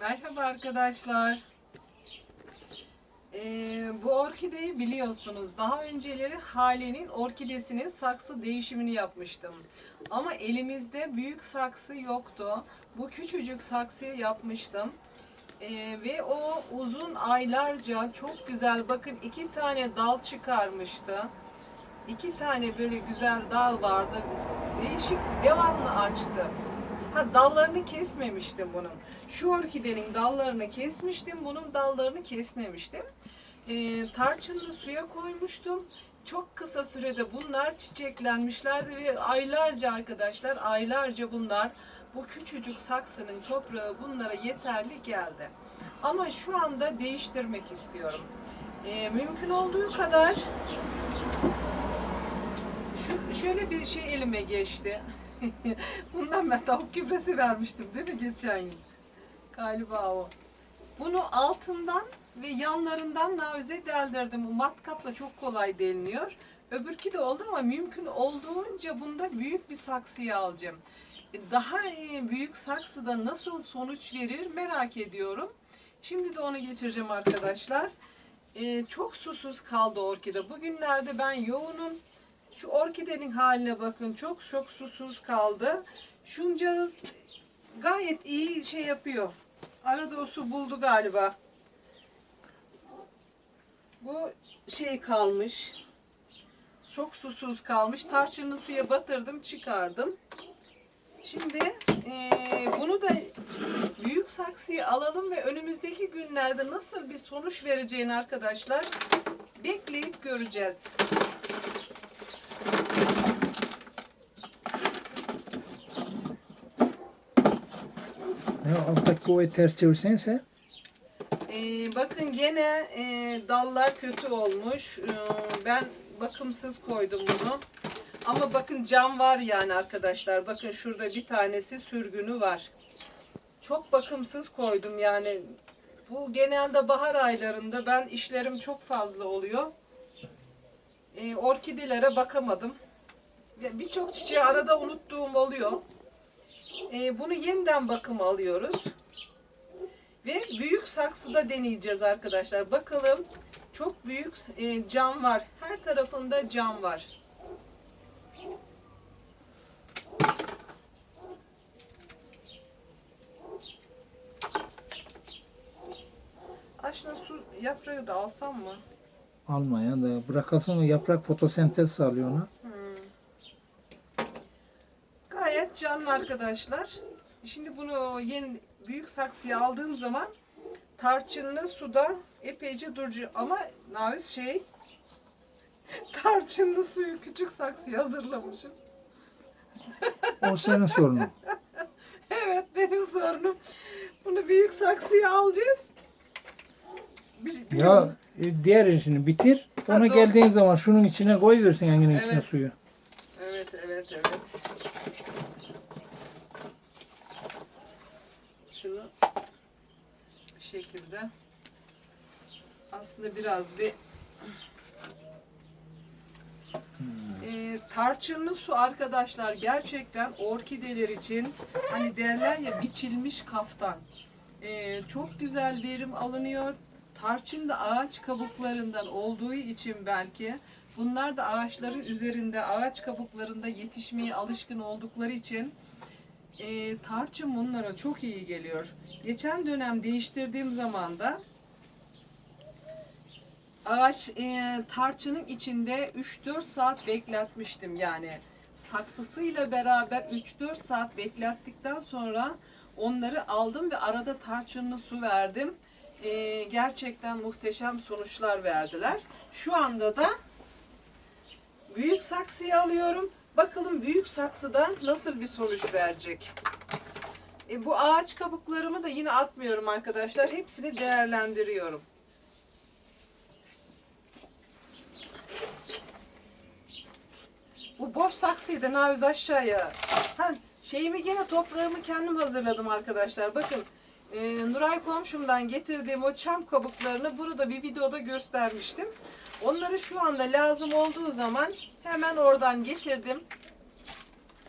Merhaba arkadaşlar. Ee, bu orkideyi biliyorsunuz. Daha önceleri Hale'nin orkidesinin saksı değişimini yapmıştım. Ama elimizde büyük saksı yoktu. Bu küçücük saksıyı yapmıştım. Ee, ve o uzun aylarca çok güzel bakın iki tane dal çıkarmıştı. İki tane böyle güzel dal vardı. Değişik devamlı açtı. Ha dallarını kesmemiştim bunun. Şu orkidenin dallarını kesmiştim, bunun dallarını kesmemiştim. Ee, tarçınlı suya koymuştum. Çok kısa sürede bunlar çiçeklenmişlerdi ve aylarca arkadaşlar, aylarca bunlar bu küçücük saksının toprağı bunlara yeterli geldi. Ama şu anda değiştirmek istiyorum. Ee, mümkün olduğu kadar şu şöyle bir şey elime geçti. Bundan ben tavuk gübresi vermiştim değil mi geçen gün? Galiba o. Bunu altından ve yanlarından navize deldirdim. Bu matkapla çok kolay deliniyor. Öbürkü de oldu ama mümkün olduğunca bunda büyük bir saksıya alacağım. Daha e, büyük saksıda nasıl sonuç verir merak ediyorum. Şimdi de onu geçireceğim arkadaşlar. E, çok susuz kaldı orkide. Bugünlerde ben yoğunum. Şu orkidenin haline bakın. Çok çok susuz kaldı. Şuncağız gayet iyi şey yapıyor. Arada o su buldu galiba. Bu şey kalmış. Çok susuz kalmış. Tarçınlı suya batırdım, çıkardım. Şimdi eee, bunu da büyük saksıya alalım ve önümüzdeki günlerde nasıl bir sonuç vereceğini arkadaşlar bekleyip göreceğiz. Alttaki kovayı ters çevirsenize. Ee, bakın gene e, dallar kötü olmuş. Ee, ben bakımsız koydum bunu. Ama bakın cam var yani arkadaşlar. Bakın şurada bir tanesi sürgünü var. Çok bakımsız koydum yani. Bu genelde bahar aylarında ben işlerim çok fazla oluyor. Ee, orkidelere bakamadım. Birçok çiçeği arada unuttuğum oluyor. Ee, bunu yeniden bakım alıyoruz. Ve büyük saksıda deneyeceğiz arkadaşlar. Bakalım çok büyük e, cam var. Her tarafında cam var. Aşkına su yaprağı da alsam mı? Almayan da bırakasın yaprak fotosentez sağlıyor ona. Hmm. Gayet canlı arkadaşlar. Şimdi bunu yeni büyük saksıya aldığım zaman tarçınlı suda epeyce durucu ama Naviz şey tarçınlı suyu küçük saksıya hazırlamışım. O senin sorunun. Evet benim sorunum. Bunu büyük saksıya alacağız. Bir- bir- ya e, diğer işini bitir. Ona geldiğin zaman şunun içine koy versin yangının içine Evet. suyu. Evet, evet, evet. Şunu bir şekilde aslında biraz bir e, tarçınlı su arkadaşlar gerçekten orkideler için hani derler ya biçilmiş kaftan. E, çok güzel verim alınıyor. Tarçın da ağaç kabuklarından olduğu için belki bunlar da ağaçların üzerinde ağaç kabuklarında yetişmeye alışkın oldukları için e, tarçın bunlara çok iyi geliyor. Geçen dönem değiştirdiğim zaman da ağaç e, tarçının içinde 3-4 saat bekletmiştim yani saksısıyla beraber 3-4 saat beklettikten sonra onları aldım ve arada tarçınlı su verdim. E, gerçekten muhteşem sonuçlar verdiler. Şu anda da büyük saksıya alıyorum. Bakalım büyük saksıda nasıl bir sonuç verecek. E, bu ağaç kabuklarımı da yine atmıyorum arkadaşlar. Hepsini değerlendiriyorum. Bu boş saksıyı da naviz aşağıya. Ha, şeyimi gene toprağımı kendim hazırladım arkadaşlar. Bakın e, Nuray komşumdan getirdiğim o çam kabuklarını burada bir videoda göstermiştim. Onları şu anda lazım olduğu zaman hemen oradan getirdim.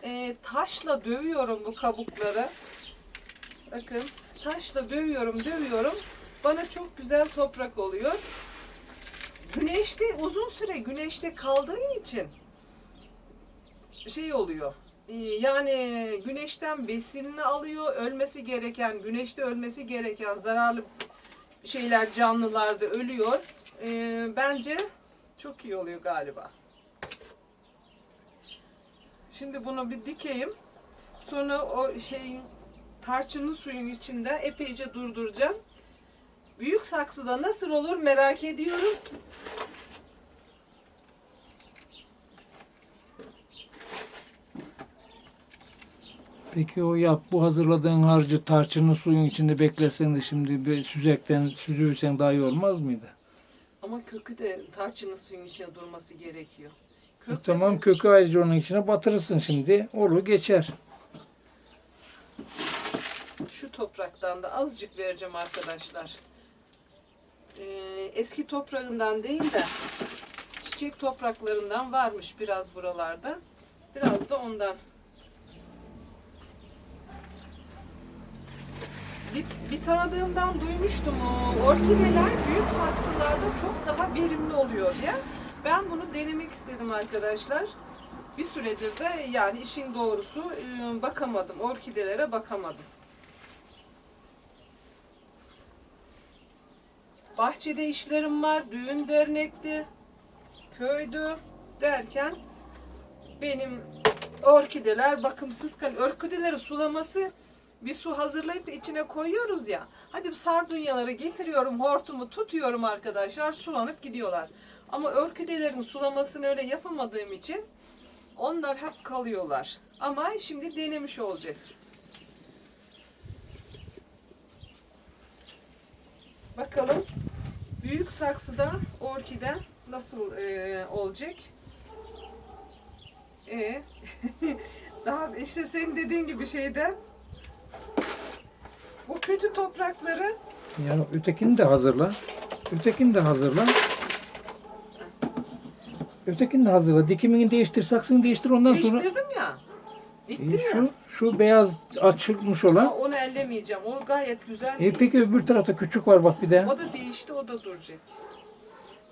E, taşla dövüyorum bu kabukları. Bakın taşla dövüyorum, dövüyorum. Bana çok güzel toprak oluyor. Güneşte uzun süre güneşte kaldığı için şey oluyor. Yani güneşten besinini alıyor. Ölmesi gereken, güneşte ölmesi gereken zararlı şeyler canlılarda ölüyor. E, Bence çok iyi oluyor galiba. Şimdi bunu bir dikeyim. Sonra o şeyin tarçınlı suyun içinde epeyce durduracağım. Büyük saksıda nasıl olur merak ediyorum. Peki o yap bu hazırladığın harcı tarçınlı suyun içinde beklersen de şimdi bir süzekten süzülsen daha iyi olmaz mıydı? Ama kökü de tarçınlı suyun içine durması gerekiyor. E Kök tamam kökü ayrıca onun içine batırırsın şimdi. Olur geçer. Şu topraktan da azıcık vereceğim arkadaşlar. Ee, eski toprağından değil de çiçek topraklarından varmış biraz buralarda. Biraz da ondan. Bir, tanıdığımdan duymuştum o orkideler büyük saksılarda çok daha verimli oluyor diye. Ben bunu denemek istedim arkadaşlar. Bir süredir de yani işin doğrusu e, bakamadım. Orkidelere bakamadım. Bahçede işlerim var, düğün dernekti, köydü derken benim orkideler bakımsız kalıyor. Orkideleri sulaması bir su hazırlayıp içine koyuyoruz ya. Hadi sardunyaları getiriyorum, hortumu tutuyorum arkadaşlar, sulanıp gidiyorlar. Ama orkidelerin sulamasını öyle yapamadığım için onlar hep kalıyorlar. Ama şimdi denemiş olacağız. Bakalım büyük saksıda orkide nasıl e, olacak? E daha işte senin dediğin gibi şeyde bu kötü toprakları Yani ötekini de hazırla. Ötekini de hazırla. Ötekini de hazırla. Dikimini değiştir, saksını değiştir. Ondan sonra değiştirdim ya. Diktim E, ya. şu şu beyaz açılmış Ama olan. onu ellemeyeceğim. O gayet güzel. E peki öbür tarafta küçük var bak bir de. O da değişti, o da duracak.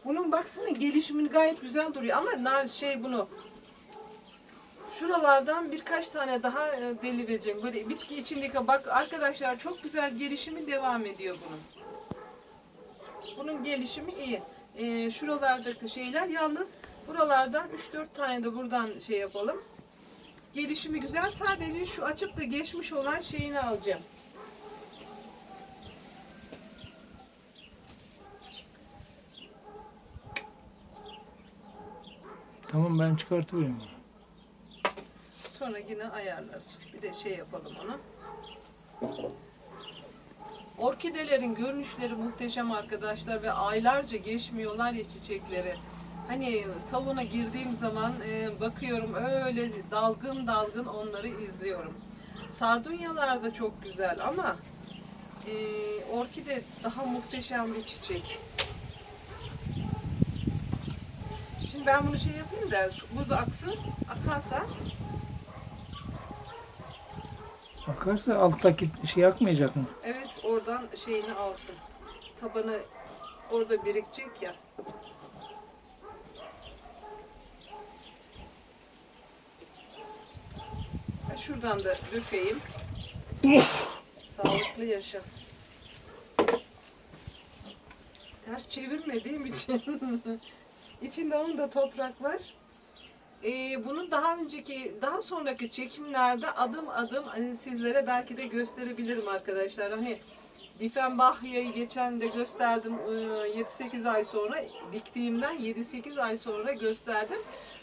Bunun baksana gelişimini gayet güzel duruyor ama nar şey bunu şuralardan birkaç tane daha e, deli vereceğim. Böyle bitki içindeki bak arkadaşlar çok güzel gelişimi devam ediyor bunun. Bunun gelişimi iyi. E, şuralardaki şeyler yalnız buralardan 3-4 tane de buradan şey yapalım. Gelişimi güzel. Sadece şu açıp da geçmiş olan şeyini alacağım. Tamam ben çıkartıvereyim. Sonra yine ayarlarız. Bir de şey yapalım onu. Orkidelerin görünüşleri muhteşem arkadaşlar ve aylarca geçmiyorlar ya çiçekleri. Hani salona girdiğim zaman e, bakıyorum öyle dalgın dalgın onları izliyorum. Sardunyalar da çok güzel ama e, orkide daha muhteşem bir çiçek. Şimdi ben bunu şey yapayım da burada aksın, akarsa Bakarsa alttaki şey yakmayacak mı? Evet oradan şeyini alsın. Tabanı orada birikecek ya. Şuradan da dökeyim. Sağlıklı yaşa. Ters çevirmediğim için. İçinde onun da toprak var. Ee, bunu daha önceki, daha sonraki çekimlerde adım adım hani sizlere belki de gösterebilirim arkadaşlar. Hani Diffenbachia'yı geçen de gösterdim ee, 7-8 ay sonra diktiğimden 7-8 ay sonra gösterdim.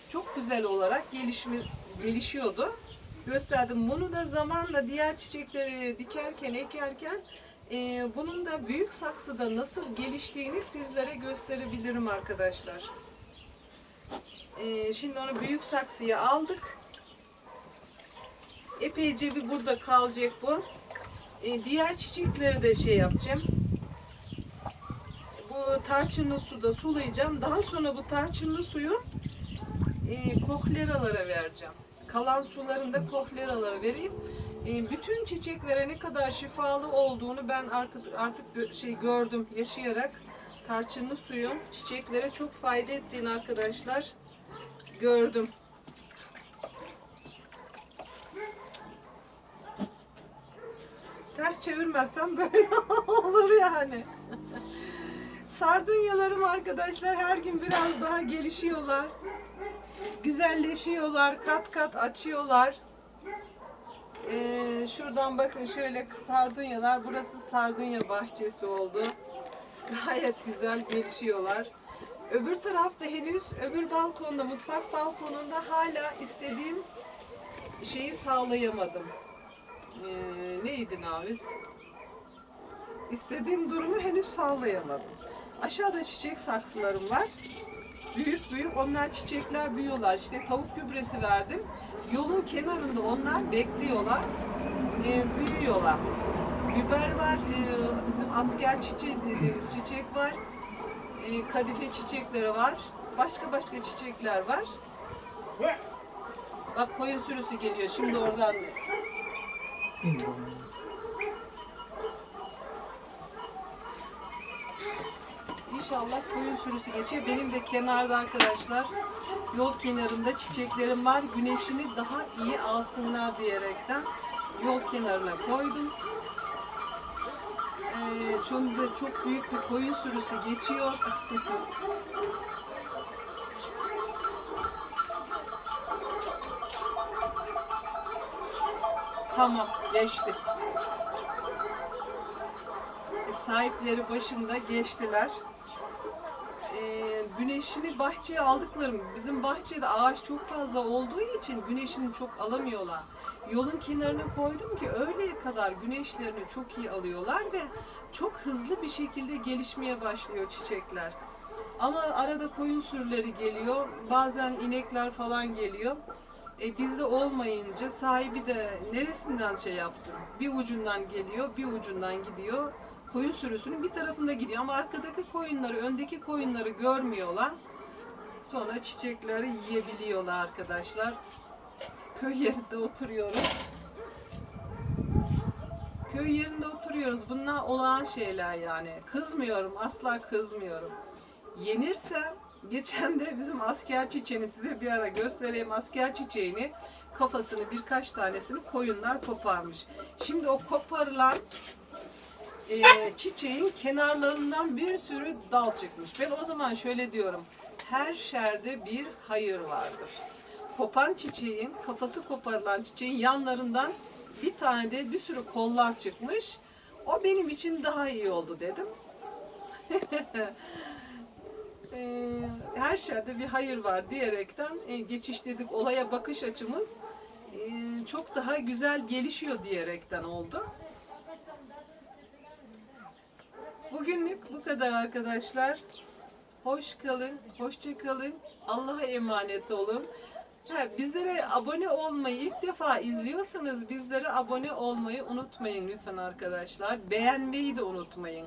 Çok güzel olarak gelişimi, gelişiyordu. Gösterdim. Bunu da zamanla diğer çiçekleri dikerken, ekerken ee, bunun da büyük saksıda nasıl geliştiğini sizlere gösterebilirim arkadaşlar. Ee, şimdi onu büyük saksıya aldık. Epeyce bir burada kalacak bu. Ee, diğer çiçekleri de şey yapacağım. Bu tarçınlı suda sulayacağım. Daha sonra bu tarçınlı suyu e, kohleralara vereceğim. Kalan sularını da kohleralara vereyim. E, bütün çiçeklere ne kadar şifalı olduğunu ben artık, artık şey gördüm yaşayarak. Tarçınlı suyun çiçeklere çok fayda ettiğini arkadaşlar gördüm. Ters çevirmezsem böyle olur yani. Sardunyalarım arkadaşlar her gün biraz daha gelişiyorlar. Güzelleşiyorlar, kat kat açıyorlar. Ee, şuradan bakın şöyle sardunyalar. Burası sardunya bahçesi oldu. Gayet güzel gelişiyorlar. Öbür tarafta henüz öbür balkonda, mutfak balkonunda hala istediğim şeyi sağlayamadım. Ee, neydi Naviz? İstediğim durumu henüz sağlayamadım. Aşağıda çiçek saksılarım var. Büyük büyük onlar çiçekler büyüyorlar. İşte tavuk gübresi verdim. Yolun kenarında onlar bekliyorlar. Ee, büyüyorlar. Biber var. ee, bizim asker çiçeği dediğimiz çiçek var. Ee, kadife çiçekleri var. Başka başka çiçekler var. Bak koyun sürüsü geliyor. Şimdi oradan İnşallah koyun sürüsü geçiyor. Benim de kenarda arkadaşlar yol kenarında çiçeklerim var. Güneşini daha iyi alsınlar diyerekten yol kenarına koydum. Ee, şimdi çok büyük bir koyun sürüsü geçiyor. tamam geçti. E, sahipleri başında geçtiler. Ee, güneşini bahçeye aldıklarım, bizim bahçede ağaç çok fazla olduğu için güneşini çok alamıyorlar. Yolun kenarına koydum ki öğleye kadar güneşlerini çok iyi alıyorlar ve çok hızlı bir şekilde gelişmeye başlıyor çiçekler. Ama arada koyun sürüleri geliyor, bazen inekler falan geliyor. E, bizde olmayınca sahibi de neresinden şey yapsın? Bir ucundan geliyor, bir ucundan gidiyor. Koyun sürüsünün bir tarafında gidiyor ama arkadaki koyunları, öndeki koyunları görmüyorlar. Sonra çiçekleri yiyebiliyorlar arkadaşlar. Köy yerinde oturuyoruz. Köy yerinde oturuyoruz. Bunlar olağan şeyler yani. Kızmıyorum, asla kızmıyorum. Yenirse geçen de bizim asker çiçeğini size bir ara göstereyim. Asker çiçeğini kafasını birkaç tanesini koyunlar koparmış. Şimdi o koparılan e, çiçeğin kenarlarından bir sürü dal çıkmış. Ben o zaman şöyle diyorum. Her şerde bir hayır vardır. Kopan çiçeğin, kafası koparılan çiçeğin yanlarından bir tane de bir sürü kollar çıkmış. O benim için daha iyi oldu dedim. Eee, her şerde bir hayır var diyerekten e, geçiştirdik. Olaya bakış açımız e, çok daha güzel gelişiyor diyerekten oldu. Bugünlük bu kadar arkadaşlar. Hoş kalın, hoşça kalın. Allah'a emanet olun. Ha, bizlere abone olmayı ilk defa izliyorsanız bizlere abone olmayı unutmayın lütfen arkadaşlar. Beğenmeyi de unutmayın.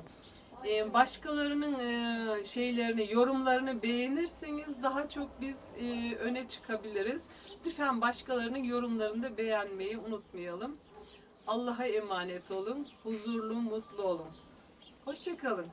Ee, başkalarının e, şeylerini, yorumlarını beğenirseniz daha çok biz e, öne çıkabiliriz. Lütfen başkalarının yorumlarını da beğenmeyi unutmayalım. Allah'a emanet olun. Huzurlu, mutlu olun. Hoşçakalın.